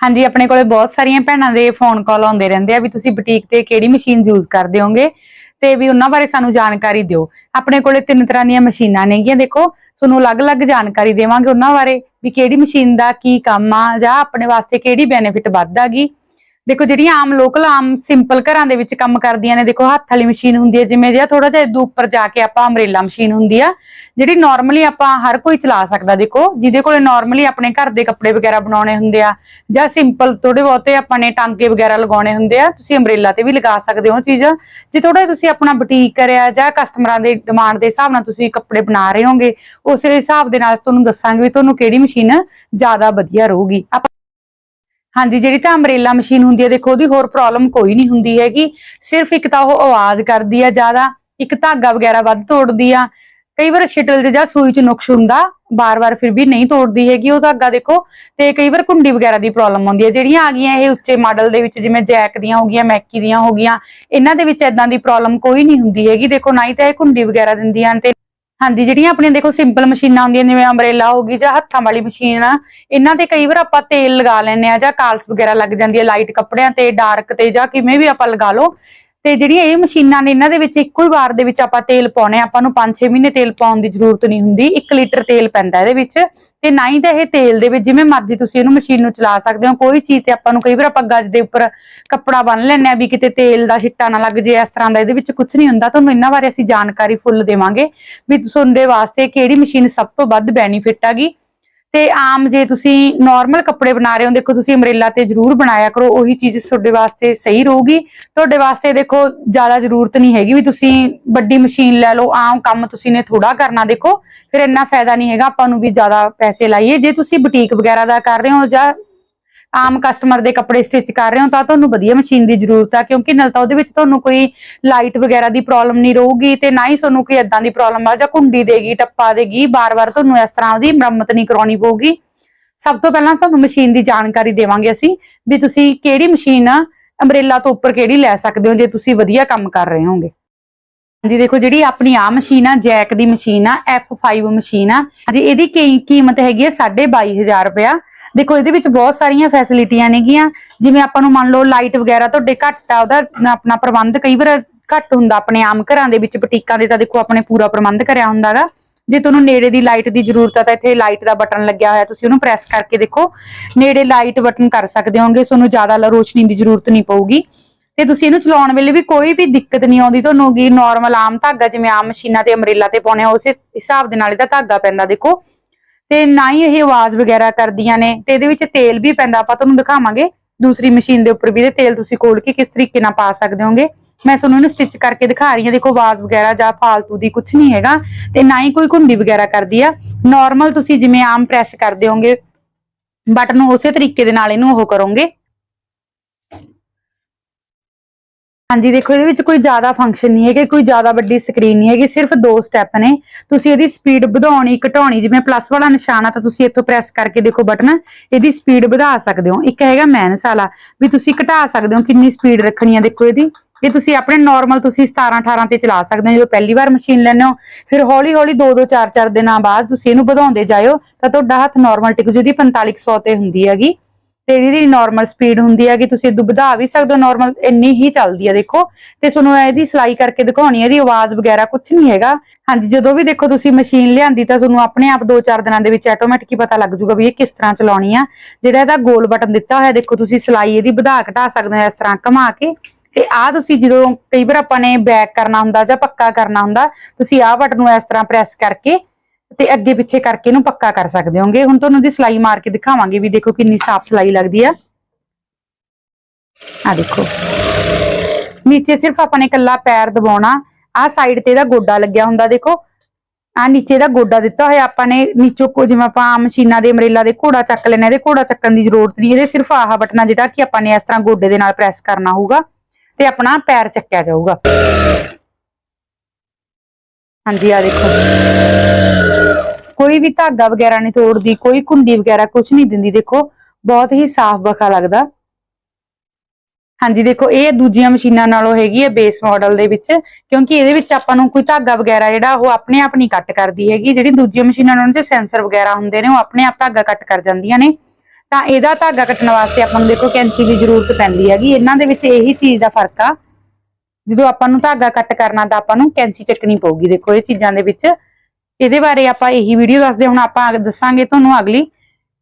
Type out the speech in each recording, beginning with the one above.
ਹਾਂਜੀ, ਆਪਣੇ ਕੋਲੇ ਬਹੁਤ ਸਾਰੀਆਂ ਭੈਣਾਂ ਦੇ ਫੋਨ ਕਾਲ ਆਉਂਦੇ ਰਹਿੰਦੇ ਆ ਵੀ ਤੁਸੀਂ ਬੁਟੀਕ ਤੇ ਕਿਹੜੀ ਮਸ਼ੀਨ ਯੂਜ਼ ਕਰਦੇ ਹੋਗੇ ਤੇ ਵੀ ਉਹਨਾਂ ਬਾਰੇ ਸਾਨੂੰ ਜਾਣਕਾਰੀ ਦਿਓ। ਆਪਣੇ ਕੋਲੇ ਤਿੰਨ ਤਰ੍ਹਾਂ ਦੀਆਂ ਮਸ਼ੀਨਾਂ ਨੇਗੀਆਂ, ਦੇਖੋ, ਤੁਹਾਨੂੰ ਅਲੱਗ-ਅਲੱਗ ਜਾਣਕਾਰੀ ਦੇਵਾਂਗੇ ਉਹਨਾਂ ਬਾਰੇ ਵੀ ਕਿਹੜੀ ਮਸ਼ੀਨ ਦਾ ਕੀ ਕੰਮ ਆ ਜਾਂ ਆਪਣੇ ਵਾਸਤੇ ਕਿਹੜੀ ਬੈਨੀਫਿਟ ਵੱਧ ਆਗੀ ਦੇਖੋ ਜਿਹੜੀਆਂ ਆਮ ਲੋਕਲ ਆਮ ਸਿੰਪਲ ਘਰਾਂ ਦੇ ਵਿੱਚ ਕੰਮ ਕਰਦੀਆਂ ਨੇ, ਦੇਖੋ ਹੱਥ ਵਾਲੀ ਮਸ਼ੀਨ ਹੁੰਦੀ ਹੈ, ਜਿਵੇਂ ਜਿਹਾ ਥੋੜਾ ਜਿਹਾ ਇਦੋਂ ਉੱਪਰ ਜਾ ਕੇ ਆਪਾਂ ਅਮਰੇਲਾ ਮਸ਼ੀਨ ਹੁੰਦੀ ਆ, ਜਿਹੜੀ ਨਾਰਮਲੀ ਆਪਾਂ ਹਰ ਕੋਈ ਚਲਾ ਸਕਦਾ, ਦੇਖੋ, ਜਿਹਦੇ ਕੋਲੇ ਨਾਰਮਲੀ ਆਪਣੇ ਘਰ ਦੇ ਕੱਪੜੇ ਵਗੈਰਾ ਬਣਾਉਣੇ ਹੁੰਦੇ ਆ, ਜਾਂ ਸਿੰਪਲ ਥੋੜੇ ਬਹੁਤੇ ਆਪਾਂ ਨੇ ਟਾਂਕੇ ਵਗੈਰਾ ਲਗਾਉਣੇ ਹੁੰਦੇ ਆ, ਤੁਸੀਂ ਅੰਬ੍ਰੇਲਾ ਤੇ ਵੀ ਲਗਾ ਸਕਦੇ ਹੋ ਉਹ ਚੀਜ਼ਾਂ। ਜੇ ਥੋੜਾ ਤੁਸੀਂ ਆਪਣਾ ਬੁਟੀਕ ਕਰਿਆ ਜਾਂ ਕਸਟਮਰਾਂ ਦੇ ਡਿਮਾਂਡ ਦੇ ਹਿਸਾਬ ਨਾਲ ਤੁਸੀਂ ਕੱਪੜੇ ਬਣਾ ਰਹੇ ਹੋਗੇ, ਉਸੇ ਹਿਸਾਬ ਦੇ ਨਾਲ ਤੁਹਾਨੂੰ ਦੱਸਾਂਗੇ ਵੀ ਤੁਹਾਨੂੰ ਕਿਹੜੀ ਮਸ਼ੀਨ ਜ਼ਿਆਦਾ ਵਧੀਆ ਰਹੂਗੀ। ਆਪਾਂ ਹਾਂਜੀ, ਜਿਹੜੀ ਤਾਂ ਅੰਬ੍ਰੇਲਾ ਮਸ਼ੀਨ ਹੁੰਦੀ ਹੈ, ਦੇਖੋ, ਉਹਦੀ ਹੋਰ ਪ੍ਰੋਬਲਮ ਕੋਈ ਨਹੀਂ ਹੁੰਦੀ ਹੈਗੀ। ਸਿਰਫ ਇੱਕ ਤਾਂ ਉਹ ਆਵਾਜ਼ ਕਰਦੀ ਆ ਜ਼ਿਆਦਾ, ਇੱਕ ਧਾਗਾ ਵਗੈਰਾ ਵੱਧ ਤੋੜਦੀ ਆ। ਕਈ ਵਾਰ ਸ਼ਟਲ 'ਚ ਜਾਂ ਸੂਈ 'ਚ ਨੁਕਸ ਹੁੰਦਾ, ਬਾਰ-ਬਾਰ ਫਿਰ ਵੀ ਨਹੀਂ ਤੋੜਦੀ ਹੈਗੀ ਉਹ ਧਾਗਾ, ਦੇਖੋ। ਤੇ ਕਈ ਵਾਰ ਕੁੰਡੀ ਵਗੈਰਾ ਦੀ ਪ੍ਰੋਬਲਮ ਆਉਂਦੀ ਹੈ, ਜਿਹੜੀਆਂ ਆ ਗਈਆਂ, ਇਹ ਉੱਚੇ ਮਾਡਲ ਦੇ ਵਿੱਚ ਜਿਵੇਂ ਜੈਕ ਦੀਆਂ ਹੋ ਗਈਆਂ ਮੈਕੀ ਦੀਆਂ ਹੋ ਗਈਆਂ, ਇਹਨਾਂ ਦੇ ਵਿੱਚ ਐਦਾਂ ਦੀ ਪ੍ਰੋਬਲਮ ਕੋਈ ਨਹੀਂ ਹੁੰਦੀ ਹੈਗੀ। ਦੇਖੋ, ਨਾ ਹੀ ਤਾਂ ਇਹ ਕੁੰਡੀ ਵਗੈਰਾ ਦਿੰਦੀਆਂ ਹਨ ਤੇ ਹਾਂਜੀ, ਜਿਹੜੀਆਂ ਆਪਣੀਆਂ ਦੇਖੋ ਸਿੰਪਲ ਮਸ਼ੀਨਾਂ ਹੁੰਦੀਆਂ, ਜਿਵੇਂ ਅੰਬਰੇਲਾ ਹੋ ਗਈ ਜਾਂ ਹੱਥਾਂ ਵਾਲੀ ਮਸ਼ੀਨ ਆ, ਇਹਨਾਂ ਤੇ ਕਈ ਵਾਰ ਆਪਾਂ ਤੇਲ ਲਗਾ ਲੈਂਦੇ ਆ ਜਾਂ ਕਾਲਸ ਵਗੈਰਾ ਲੱਗ ਜਾਂਦੀ ਹੈ ਲਾਈਟ ਕੱਪੜਿਆਂ ਤੇ ਡਾਰਕ ਤੇ ਜਾਂ ਕਿਵੇਂ ਵੀ ਆਪਾਂ ਲਗਾ ਲਓ। ਤੇ ਜਿਹੜੀਆਂ ਇਹ ਮਸ਼ੀਨਾਂ ਨੇ, ਇਹਨਾਂ ਦੇ ਵਿੱਚ ਇੱਕੋ ਹੀ ਵਾਰ ਦੇ ਵਿੱਚ ਆਪਾਂ ਤੇਲ ਪਾਉਣੇ ਆ। ਆਪਾਂ ਨੂੰ 5-6 ਮਹੀਨੇ ਤੇਲ ਪਾਉਣ ਦੀ ਜ਼ਰੂਰਤ ਨਹੀਂ ਹੁੰਦੀ। 1 ਲੀਟਰ ਤੇਲ ਪੈਂਦਾ ਇਹਦੇ ਵਿੱਚ। ਤੇ ਨਾ ਹੀ ਤਾਂ ਇਹ ਤੇਲ ਦੇ ਵਿੱਚ ਜਿਵੇਂ ਮਰਜ਼ੀ ਤੁਸੀਂ ਇਹਨੂੰ ਮਸ਼ੀਨ ਨੂੰ ਚਲਾ ਸਕਦੇ ਹੋ। ਕੋਈ ਚੀਜ਼ ਤੇ ਆਪਾਂ ਨੂੰ ਕਈ ਵਾਰ ਆਪਾਂ ਗੱਜ ਦੇ ਉੱਪਰ ਕੱਪੜਾ ਬੰਨ ਲੈਂਦੇ ਆ ਵੀ ਕਿਤੇ ਤੇਲ ਦਾ ਛਿੱਟਾ ਨਾ ਲੱਗ ਜੇ, ਇਸ ਤਰ੍ਹਾਂ ਦਾ ਇਹਦੇ ਵਿੱਚ ਕੁਝ ਨਹੀਂ ਹੁੰਦਾ। ਤੁਹਾਨੂੰ ਇਹਨਾਂ ਬਾਰੇ ਅਸੀਂ ਜਾਣਕਾਰੀ ਫੁੱਲ ਦੇਵਾਂਗੇ ਵੀ ਤੁਹਾਡੇ ਵਾਸਤੇ ਕਿਹੜੀ ਮਸ਼ੀਨ ਸਭ ਤੋਂ ਵੱਧ ਬੈਨੀਫਿਟ ਹੈਗੀ ਤੇ ਆਮ ਜੇ ਤੁਸੀਂ ਨਾਰਮਲ ਕੱਪੜੇ ਬਣਾ ਰਹੇ ਹੋ, ਦੇਖੋ ਤੁਸੀਂ ਅਮਰੇਲਾ ਤੇ ਜ਼ਰੂਰ ਬਣਾਇਆ ਕਰੋ, ਉਹੀ ਚੀਜ਼ ਤੁਹਾਡੇ ਵਾਸਤੇ ਸਹੀ ਰਹੂਗੀ। ਤੁਹਾਡੇ ਵਾਸਤੇ ਦੇਖੋ, ਜ਼ਿਆਦਾ ਜ਼ਰੂਰਤ ਨਹੀਂ ਹੈਗੀ ਵੀ ਤੁਸੀਂ ਵੱਡੀ ਮਸ਼ੀਨ ਲੈ ਲਓ, ਆਮ ਕੰਮ ਤੁਸੀਂ ਨੇ ਥੋੜਾ ਕਰਨਾ, ਦੇਖੋ। ਫਿਰ ਇੰਨਾ ਫਾਇਦਾ ਨਹੀਂ ਹੈਗਾ, ਆਪਾਂ ਨੂੰ ਵੀ ਜ਼ਿਆਦਾ ਪੈਸੇ ਲਾਈਏ। ਜੇ ਤੁਸੀਂ ਬੁਟੀਕ ਵਗੈਰਾ ਦਾ ਕਰ ਰਹੇ ਹੋ ਜਾਂ ਆਮ ਕਸਟਮਰ ਦੇ ਕੱਪੜੇ ਸਟਿਚ ਕਰ ਰਹੇ ਹੋ ਤਾਂ ਤੁਹਾਨੂੰ ਵਧੀਆ ਮਸ਼ੀਨ ਦੀ ਜ਼ਰੂਰਤ ਆ, ਕਿਉਂਕਿ ਨਾਲ ਤਾਂ ਉਹਦੇ ਵਿੱਚ ਤੁਹਾਨੂੰ ਕੋਈ ਲਾਈਟ ਵਗੈਰਾ ਦੀ ਪ੍ਰੋਬਲਮ ਨਹੀਂ ਰਹੂਗੀ ਤੇ ਨਾ ਹੀ ਤੁਹਾਨੂੰ ਕੋਈ ਏਦਾਂ ਦੀ ਪ੍ਰੋਬਲਮ ਆ, ਜਾਂ ਕੁੰਡੀ ਦੇਗੀ, ਟੱਪਾ ਦੇਗੀ ਬਾਰ-ਬਾਰ ਤੁਹਾਨੂੰ ਇਸ ਤਰ੍ਹਾਂ ਉਹਦੀ ਮੁਰੰਮਤ ਨਹੀਂ ਕਰਾਉਣੀ ਪਊਗੀ। ਸਭ ਤੋਂ ਪਹਿਲਾਂ ਤੁਹਾਨੂੰ ਮਸ਼ੀਨ ਦੀ ਜਾਣਕਾਰੀ ਦੇਵਾਂਗੇ ਅਸੀਂ ਵੀ ਤੁਸੀਂ ਕਿਹੜੀ ਮਸ਼ੀਨ ਅੰਬ੍ਰੇਲਾ ਤੋਂ ਉੱਪਰ ਕਿਹੜੀ ਲੈ ਸਕਦੇ ਹੋ, ਜੇ ਤੁਸੀਂ ਵਧੀਆ ਕੰਮ ਕਰ ਰਹੇ ਹੋਗੇ। ਹਾਂਜੀ, ਦੇਖੋ ਜਿਹੜੀ ਆਪਣੀ ਆ ਮਸ਼ੀਨ ਆ, ਜੈਕ ਦੀ ਮਸ਼ੀਨ ਆ F5 ਮਸ਼ੀਨ ਆ ਜੀ ਇਹਦੀ ਕੀ- ਕੀਮਤ ਹੈਗੀ ਹੈ 22500 ਰੁਪਇਆ। ਦੇਖੋ, ਇਹਦੇ ਵਿੱਚ ਬਹੁਤ ਸਾਰੀਆਂ ਫੈਸਿਲਿਟੀਆਂ ਨੇਗੀਆਂ। ਜਿਵੇਂ ਆਪਾਂ ਨੂੰ ਮੰਨ ਲਓ ਲਾਈਟ ਵਗੈਰਾ ਤੁਹਾਡੇ ਘੱਟ ਆ, ਉਹਦਾ ਆਪਣਾ ਪ੍ਰਬੰਧ ਕਈ ਵਾਰ ਘੱਟ ਹੁੰਦਾ ਆਪਣੇ ਆਮ ਘਰਾਂ ਦੇ ਵਿੱਚ, ਬੁਟੀਕਾਂ ਦੇ ਤਾਂ ਦੇਖੋ ਆਪਣੇ ਪੂਰਾ ਪ੍ਰਬੰਧ ਕਰਿਆ ਹੁੰਦਾਗਾ ਜੇ ਤੁਹਾਨੂੰ ਨੇੜੇ ਦੀ ਲਾਈਟ ਦੀ ਜ਼ਰੂਰਤ ਆ ਤਾਂ ਇੱਥੇ ਲਾਈਟ ਦਾ ਬਟਨ ਲੱਗਿਆ ਹੋਇਆ, ਤੁਸੀਂ ਉਹਨੂੰ ਪ੍ਰੈਸ ਕਰਕੇ ਦੇਖੋ। ਨੇੜੇ ਲਾਈਟ ਬਟਨ ਕਰ ਸਕਦੇ ਹੋਗੇ, ਤੁਹਾਨੂੰ ਜ਼ਿਆਦਾ ਰੋਸ਼ਨੀ ਦੀ ਜ਼ਰੂਰਤ ਨਹੀਂ ਪਊਗੀ। ਤੇ ਤੁਸੀਂ ਇਹਨੂੰ ਚਲਾਉਣ ਵੇਲੇ ਵੀ ਕੋਈ ਵੀ ਦਿੱਕਤ ਨਹੀਂ ਆਉਂਦੀ, ਤੁਹਾਨੂੰ ਕੀ ਨਾਰਮਲ ਆਮ ਧਾਗਾ ਜਿਵੇਂ ਆਮ ਮਸ਼ੀਨਾਂ ਤੇ ਅਮਰੇਲਾ ਤੇ ਪਾਉਣੇ ਆ, ਉਸੇ ਹਿਸਾਬ ਦੇ ਨਾਲ ਇਹਦਾ ਧਾਗਾ ਪੈਂਦਾ ਦੇਖੋ। ਤੇ ਨਾ ਹੀ ਇਹ ਆਵਾਜ਼ ਵਗੈਰਾ ਕਰਦੀਆਂ ਨੇ ਤੇ ਇਹਦੇ ਵਿੱਚ ਤੇਲ ਵੀ ਪੈਂਦਾ, ਆਪਾਂ ਤੁਹਾਨੂੰ ਦਿਖਾਵਾਂਗੇ ਦੂਸਰੀ ਮਸ਼ੀਨ ਦੇ ਉੱਪਰ ਵੀ ਇਹਦੇ ਤੇਲ ਤੁਸੀਂ ਖੋਲ ਕੇ ਕਿਸ ਤਰੀਕੇ ਨਾਲ ਪਾ ਸਕਦੇ ਹੋਗੇ। ਮੈਂ ਤੁਹਾਨੂੰ ਇਹਨੂੰ ਸਟਿਚ ਕਰਕੇ ਦਿਖਾ ਰਹੀ ਹਾਂ, ਦੇਖੋ ਆਵਾਜ਼ ਵਗੈਰਾ ਜਾਂ ਫਾਲਤੂ ਦੀ ਕੁਝ ਨਹੀਂ ਹੈਗਾ ਤੇ ਨਾ ਹੀ ਕੋਈ ਘੁੰਡੀ ਵਗੈਰਾ ਕਰਦੀ ਆ। ਨਾਰਮਲ ਤੁਸੀਂ ਜਿਵੇਂ ਆਮ ਪ੍ਰੈਸ ਕਰਦੇ ਹੋਗੇ ਬਟਨ ਨੂੰ ਉਸੇ ਤਰੀਕੇ ਦੇ ਨਾਲ ਇਹਨੂੰ ਉਹ ਕਰੋਗੇ। ਹਾਂਜੀ, ਦੇਖੋ ਇਹਦੇ ਵਿੱਚ ਕੋਈ ਜ਼ਿਆਦਾ ਫੰਕਸ਼ਨ ਨਹੀਂ ਹੈਗੇ, ਕੋਈ ਜ਼ਿਆਦਾ ਵੱਡੀ ਸਕਰੀਨ ਨਹੀਂ ਹੈਗੀ, ਸਿਰਫ ਦੋ ਸਟੈਪ ਨੇ। ਤੁਸੀਂ ਇਹਦੀ ਸਪੀਡ ਵਧਾਉਣੀ, ਘਟਾਉਣੀ, ਜਿਵੇਂ ਪਲੱਸ ਵਾਲਾ ਨਿਸ਼ਾਨ ਆ ਤਾਂ ਤੁਸੀਂ ਇੱਥੋਂ ਪ੍ਰੈਸ ਕਰਕੇ ਦੇਖੋ ਬਟਨ ਇਹਦੀ ਸਪੀਡ ਵਧਾ ਸਕਦੇ ਹੋ। ਇੱਕ ਹੈਗਾ ਮੈਨਸ ਵਾਲਾ ਵੀ ਤੁਸੀਂ ਘਟਾ ਸਕਦੇ ਹੋ ਕਿੰਨੀ ਸਪੀਡ ਰੱਖਣੀ ਆ ਦੇਖੋ ਇਹਦੀ। ਇਹ ਤੁਸੀਂ ਆਪਣੇ ਨਾਰਮਲ ਤੁਸੀਂ 17 18 ਤੇ ਚਲਾ ਸਕਦੇ ਹੋ, ਜਦੋਂ ਪਹਿਲੀ ਵਾਰ ਮਸ਼ੀਨ ਲੈਣੇ ਹੋ, ਫਿਰ ਹੌਲੀ ਹੌਲੀ 2 2 4 4 ਦਿਨਾਂ ਬਾਅਦ ਤੁਸੀਂ ਇਹਨੂੰ ਵਧਾਉਂਦੇ ਜਾਇਓ, ਤਾਂ ਤੁਹਾਡਾ ਹੱਥ ਨਾਰਮਲ ਟਿਕ ਜੂਦੀ 4500 ਤੇ ਹੁੰਦੀ ਹੈਗੀ। ਤੇ ਇਹਦੀ ਨਾਰਮਲ ਸਪੀਡ ਹੁੰਦੀ ਹੈ ਕਿ ਤੁਸੀਂ ਇਦੋਂ ਵਧਾ ਵੀ ਸਕਦੇ ਹੋ ਨਾਰਮਲ ਇੰਨੀ ਹੀ ਚੱਲਦੀ ਹੈ ਦੇਖੋ। ਤੇ ਤੁਹਾਨੂੰ ਇਹਦੀ ਸਲਾਈ ਕਰਕੇ ਦਿਖਾਉਣੀ ਹੈ ਇਹਦੀ ਆਵਾਜ਼ ਵਗੈਰਾ ਕੁਝ ਨਹੀਂ ਹੈਗਾ। ਹਾਂਜੀ, ਜਦੋਂ ਵੀ ਦੇਖੋ ਤੁਸੀਂ ਮਸ਼ੀਨ ਲਿਆਂਦੀ ਤਾਂ ਤੁਹਾਨੂੰ ਆਪਣੇ ਆਪ 2-4 ਦਿਨਾਂ ਦੇ ਵਿੱਚ ਆਟੋਮੈਟਿਕ ਹੀ ਪਤਾ ਲੱਗ ਜੂਗਾ ਵੀ ਇਹ ਕਿਸ ਤਰ੍ਹਾਂ ਚਲਾਉਣੀ ਆ। ਜਿਹੜਾ ਇਹਦਾ ਗੋਲ ਬਟਨ ਦਿੱਤਾ ਹੋਇਆ, ਦੇਖੋ ਤੁਸੀਂ ਸਲਾਈ ਇਹਦੀ ਵਧਾ ਘਟਾ ਸਕਦੇ ਹੋ ਇਸ ਤਰ੍ਹਾਂ ਘੁਮਾ ਕੇ। ਤੇ ਆ ਤੁਸੀਂ ਜਦੋਂ ਕਈ ਵਾਰ ਆਪਾਂ ਨੇ ਬੈਕ ਕਰਨਾ ਹੁੰਦਾ ਜਾਂ ਪੱਕਾ ਕਰਨਾ ਹੁੰਦਾ, ਤੁਸੀਂ ਆਹ ਬਟਨ ਨੂੰ ਇਸ ਤਰ੍ਹਾਂ ਪ੍ਰੈਸ ਕਰਕੇ ਤੇ ਅੱਗੇ ਪਿੱਛੇ ਕਰਕੇ ਇਹਨੂੰ ਪੱਕਾ ਕਰ ਸਕਦੇ ਹੋਗੇ। ਹੁਣ ਤੁਹਾਨੂੰ ਦੀ ਸਲਾਈ ਮਾਰ ਕੇ ਦਿਖਾਵਾਂਗੇ ਵੀ ਦੇਖੋ ਕਿੰਨੀ ਸਾਫ਼ ਸਲਾਈ ਲੱਗਦੀ ਆ। ਆ ਦੇਖੋ। ਨੀਚੇ ਸਿਰਫ ਆਪਾਂ ਨੇ ਇਕੱਲਾ ਪੈਰ ਦਬਾਉਣਾ। ਆ ਸਾਈਡ ਤੇ ਇਹਦਾ ਗੋਡਾ ਲੱਗਿਆ ਹੁੰਦਾ, ਦੇਖੋ। ਆ ਨੀਚੇ ਦਾ ਗੋਡਾ ਦਿੱਤਾ ਹੋਇਆ ਆਪਾਂ ਨੇ। ਨੀਚੋਂ ਕੋ ਜਿਵੇਂ ਆਪਾਂ ਮਸ਼ੀਨਾਂ ਦੇ, ਅਮਰੇਲਾ ਦੇ ਘੋੜਾ ਚੱਕ ਲੈਣੇ ਇਹਦੇ ਘੋੜਾ ਚੱਕਣ ਦੀ ਜ਼ਰੂਰਤ ਨਹੀਂ। ਇਹਦੇ ਸਿਰਫ ਆਹ ਬਟਨਾ ਜਿਹੜਾ ਕਿ ਆਪਾਂ ਨੇ ਇਸ ਤਰ੍ਹਾਂ ਗੋਡੇ ਦੇ ਨਾਲ ਪ੍ਰੈਸ ਕਰਨਾ ਹੋਊਗਾ ਤੇ ਆਪਣਾ ਪੈਰ ਚੱਕਿਆ ਜਾਊਗਾ। ਹਾਂਜੀ ਆ ਦੇਖੋ। ਕੋਈ ਵੀ ਧਾਗਾ ਵਗੈਰਾ ਨਹੀਂ ਤੋੜਦੀ, ਕੋਈ ਕੁੰਡੀ ਵਗੈਰਾ ਕੁਝ ਨਹੀਂ ਦਿੰਦੀ। ਦੇਖੋ, ਬਹੁਤ ਹੀ ਸਾਫ਼ ਬਖਾ ਲੱਗਦਾ। ਹਾਂਜੀ, ਦੇਖੋ, ਇਹ ਦੂਜੀਆਂ ਮਸ਼ੀਨਾਂ ਨਾਲੋਂ ਹੈਗੀ ਹੈ ਬੇਸ ਮਾਡਲ ਦੇ ਵਿੱਚ, ਕਿਉਂਕਿ ਇਹਦੇ ਵਿੱਚ ਆਪਾਂ ਨੂੰ ਕੋਈ ਧਾਗਾ ਵਗੈਰਾ ਜਿਹੜਾ, ਉਹ ਆਪਣੇ ਆਪ ਨਹੀਂ ਕੱਟ ਕਰਦੀ ਹੈਗੀ। ਜਿਹੜੀ ਦੂਜੀਆਂ ਮਸ਼ੀਨਾਂ ਨਾਲ ਉਹਨਾਂ 'ਚ ਸੈਂਸਰ ਵਗੈਰਾ ਹੁੰਦੇ ਨੇ, ਉਹ ਆਪਣੇ ਆਪ ਧਾਗਾ ਕੱਟ ਕਰ ਜਾਂਦੀਆਂ ਨੇ। ਤਾਂ ਇਹਦਾ ਧਾਗਾ ਕੱਟਣ ਵਾਸਤੇ ਆਪਾਂ ਨੂੰ ਦੇਖੋ, ਕੈਂਚੀ ਦੀ ਜ਼ਰੂਰਤ ਪੈਂਦੀ ਹੈਗੀ। ਇਹਨਾਂ ਦੇ ਵਿੱਚ ਇਹੀ ਚੀਜ਼ ਦਾ ਫ਼ਰਕ ਆ। ਜਦੋਂ ਆਪਾਂ ਨੂੰ ਧਾਗਾ ਕੱਟ ਕਰਨਾ, ਤਾਂ ਆਪਾਂ ਨੂੰ ਕੈਂਚੀ ਚੱਕਣੀ ਪਊਗੀ। ਦੇਖੋ, ਇਹ ਚੀਜ਼ਾਂ ਦੇ ਵਿੱਚ ਇਹਦੇ ਬਾਰੇ ਆਪਾਂ ਇਹੀ ਵੀਡੀਓ ਦੱਸਦੇ ਹੁਣ ਆਪਾਂ ਦੱਸਾਂਗੇ ਤੁਹਾਨੂੰ ਅਗਲੀ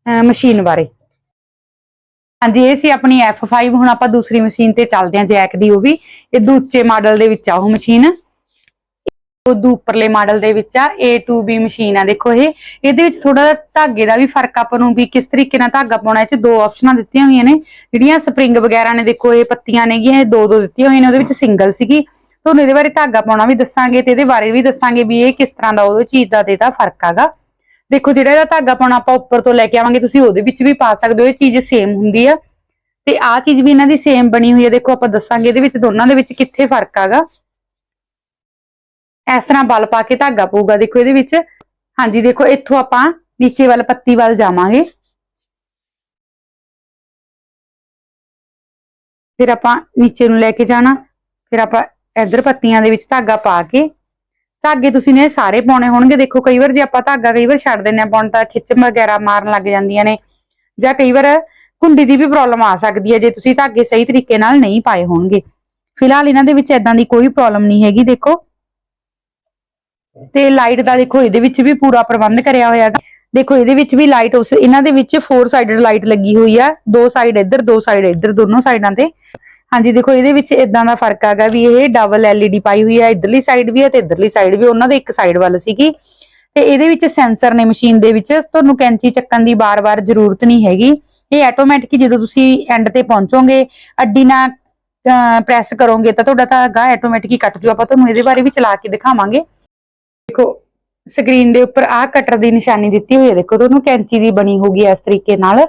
ਮਸ਼ੀਨ ਬਾਰੇ। ਹਾਂਜੀ, ਇਹ ਸੀ ਆਪਣੀ F5 ਹੁਣ ਆਪਾਂ ਦੂਸਰੀ ਮਸ਼ੀਨ ਤੇ ਚੱਲਦੇ ਹਾਂ ਜੈਕ ਦੀ ਉਹ ਵੀ। ਇਹ ਦੂਜੇ ਮਾਡਲ ਦੇ ਵਿੱਚ ਆ ਉਹ ਮਸ਼ੀਨ ਉਹ ਦੂਪਰਲੇ ਮਾਡਲ ਦੇ ਵਿੱਚ ਆ A2B ਮਸ਼ੀਨ ਆ। ਦੇਖੋ ਇਹ, ਇਹਦੇ ਵਿੱਚ ਥੋੜਾ ਧਾਗੇ ਦਾ ਵੀ ਫ਼ਰਕ ਆਪਾਂ ਨੂੰ ਵੀ ਕਿਸ ਤਰੀਕੇ ਨਾਲ ਧਾਗਾ ਪਾਉਣਾ। ਇਹ ਚ ਦੋ ਆਪਸ਼ਨਾਂ ਦਿੱਤੀਆਂ ਹੋਈਆਂ ਨੇ। ਜਿਹੜੀਆਂ ਸਪਰਿੰਗ ਵਗੈਰਾ ਨੇ, ਦੇਖੋ ਇਹ ਪੱਤੀਆਂ ਨੇਗੀਆਂ, ਇਹ ਦੋ ਦੋ ਦਿੱਤੀਆਂ ਹੋਈਆਂ ਨੇ। ਉਹਦੇ ਵਿੱਚ ਸਿੰਗਲ ਸੀਗੀ। ਤੁਹਾਨੂੰ ਇਹਦੇ ਬਾਰੇ ਧਾਗਾ ਪਾਉਣਾ ਵੀ ਦੱਸਾਂਗੇ ਤੇ ਇਹਦੇ ਬਾਰੇ ਵੀ ਦੱਸਾਂਗੇ ਵੀ ਇਹ ਕਿਸ ਤਰ੍ਹਾਂ ਦਾ ਉਹ ਚੀਜ਼ ਦਾ ਤੇ ਇਹਦਾ ਫ਼ਰਕ ਆਗਾ ਦੇਖੋ ਜਿਹੜਾ ਇਹਦਾ ਧਾਗਾ ਪਾਉਣਾ ਆਪਾਂ ਉੱਪਰ ਤੋਂ ਲੈ ਕੇ ਆਵਾਂਗੇ, ਤੁਸੀਂ ਉਹਦੇ ਵਿੱਚ ਵੀ ਪਾ ਸਕਦੇ ਹੋ, ਇਹ ਚੀਜ਼ ਸੇਮ ਹੁੰਦੀ ਆ। ਤੇ ਆਹ ਚੀਜ਼ ਵੀ ਇਹਨਾਂ ਦੀ ਸੇਮ ਬਣੀ ਹੋਈ ਹੈ ਦੇਖੋ ਆਪਾਂ ਦੱਸਾਂਗੇ ਇਹਦੇ ਵਿੱਚ ਦੋਨਾਂ ਦੇ ਵਿੱਚ ਕਿੱਥੇ ਫ਼ਰਕ ਆਗਾ ਇਸ ਤਰ੍ਹਾਂ ਬਲ ਪਾ ਕੇ ਧਾਗਾ ਪਊਗਾ, ਦੇਖੋ ਇਹਦੇ ਵਿੱਚ। ਹਾਂਜੀ, ਦੇਖੋ ਇੱਥੋਂ ਆਪਾਂ ਨੀਚੇ ਵੱਲ ਪੱਤੀ ਵੱਲ ਜਾਵਾਂਗੇ। ਫਿਰ ਆਪਾਂ ਨੀਚੇ ਨੂੰ ਲੈ ਕੇ ਜਾਣਾ, ਫਿਰ ਆਪਾਂ ਇੱਧਰ ਪੱਤੀਆਂ ਦੇ ਵਿੱਚ ਧਾਗਾ ਪਾ ਕੇ, ਧਾਗੇ ਤੁਸੀਂ ਨੇ ਸਾਰੇ ਪਾਉਣੇ ਹੋਣਗੇ। ਦੇਖੋ, ਕਈ ਵਾਰ ਜੇ ਆਪਾਂ ਧਾਗਾ ਕਈ ਵਾਰ ਛੱਡ ਦਿੰਨੇ ਆ ਪਾਉਣ ਤਾਂ ਖਿੱਚ ਵਗੈਰਾ ਮਾਰਨ ਲੱਗ ਜਾਂਦੀਆਂ ਨੇ ਜਾਂ ਕਈ ਵਾਰ ਕੁੰਡੀ ਦੀ ਵੀ ਪ੍ਰੋਬਲਮ ਆ ਸਕਦੀ ਹੈ ਜੇ ਤੁਸੀਂ ਧਾਗੇ ਸਹੀ ਤਰੀਕੇ ਨਾਲ ਨਹੀਂ ਪਾਏ ਹੋਣਗੇ। ਫਿਲਹਾਲ ਇਹਨਾਂ ਦੇ ਵਿੱਚ ਐਦਾਂ ਦੀ ਕੋਈ ਪ੍ਰੋਬਲਮ ਨਹੀਂ ਹੈਗੀ, ਦੇਖੋ। ਤੇ ਲਾਈਟ ਦਾ ਦੇਖੋ, ਇਹਦੇ ਵਿੱਚ ਵੀ ਪੂਰਾ ਪ੍ਰਬੰਧ ਕਰਿਆ ਹੋਇਆ ਹੈ ਦੇਖੋ, ਇਹਦੇ ਵਿੱਚ ਵੀ ਲਾਈਟ ਉਸ, ਇਹਨਾਂ ਦੇ ਵਿੱਚ ਫੋਰ ਸਾਈਡਡ ਲਾਈਟ ਲੱਗੀ ਹੋਈ ਆ। ਦੋ ਸਾਈਡ ਇੱਧਰ, ਦੋ ਸਾਈਡ ਇੱਧਰ, ਦੋਨੋਂ ਸਾਈਡਾਂ ਤੇ। ਹਾਂਜੀ, ਦੇਖੋ, ਇਹਦੇ ਵਿੱਚ ਇਦਾਂ ਦਾ ਫ਼ਰਕ ਆਗਾ ਵੀ ਇਹ ਡਬਲ ਐਲਈਡੀ ਪਾਈ ਹੋਈ ਆ, ਇਧਰਲੀ ਸਾਈਡ ਵੀ ਹੈ ਤੇ ਇਧਰਲੀ ਸਾਈਡ ਵੀ ਉਹਨਾਂ ਦੇ ਇੱਕ ਸਾਈਡ ਵੱਲ ਸੀਗੀ। ਤੇ ਇਹਦੇ ਵਿੱਚ ਸੈਂਸਰ ਨੇ ਮਸ਼ੀਨ ਦੇ ਵਿੱਚ, ਤੁਹਾਨੂੰ ਕੈਂਚੀ ਚੱਕਣ ਦੀ ਬਾਰ-ਬਾਰ ਜ਼ਰੂਰਤ ਨਹੀਂ ਹੈਗੀ। ਇਹ ਆਟੋਮੈਟਿਕ ਜਦੋਂ ਤੁਸੀਂ ਐਂਡ ਤੇ ਪਹੁੰਚੋਗੇ, ਅੱਡੀ ਨਾਲ ਪ੍ਰੈਸ ਕਰੋਗੇ ਤਾਂ ਤੁਹਾਡਾ ਧਾਗਾ ਆਟੋਮੈਟਿਕ ਹੀ ਕੱਟ ਜੂ। ਆਪਾਂ ਤੁਹਾਨੂੰ ਇਹਦੇ ਬਾਰੇ ਵੀ ਚਲਾ ਕੇ ਦਿਖਾਵਾਂਗੇ। ਦੇਖੋ ਸਕਰੀਨ ਦੇ ਉੱਪਰ ਆਹ ਕਟਰ ਦੀ ਨਿਸ਼ਾਨੀ ਦਿੱਤੀ ਹੋਈ ਹੈ। ਦੇਖੋ ਤੁਹਾਨੂੰ ਕੈਂਚੀ ਦੀ ਬਣੀ ਹੋਗੀ ਇਸ ਤਰੀਕੇ ਨਾਲ।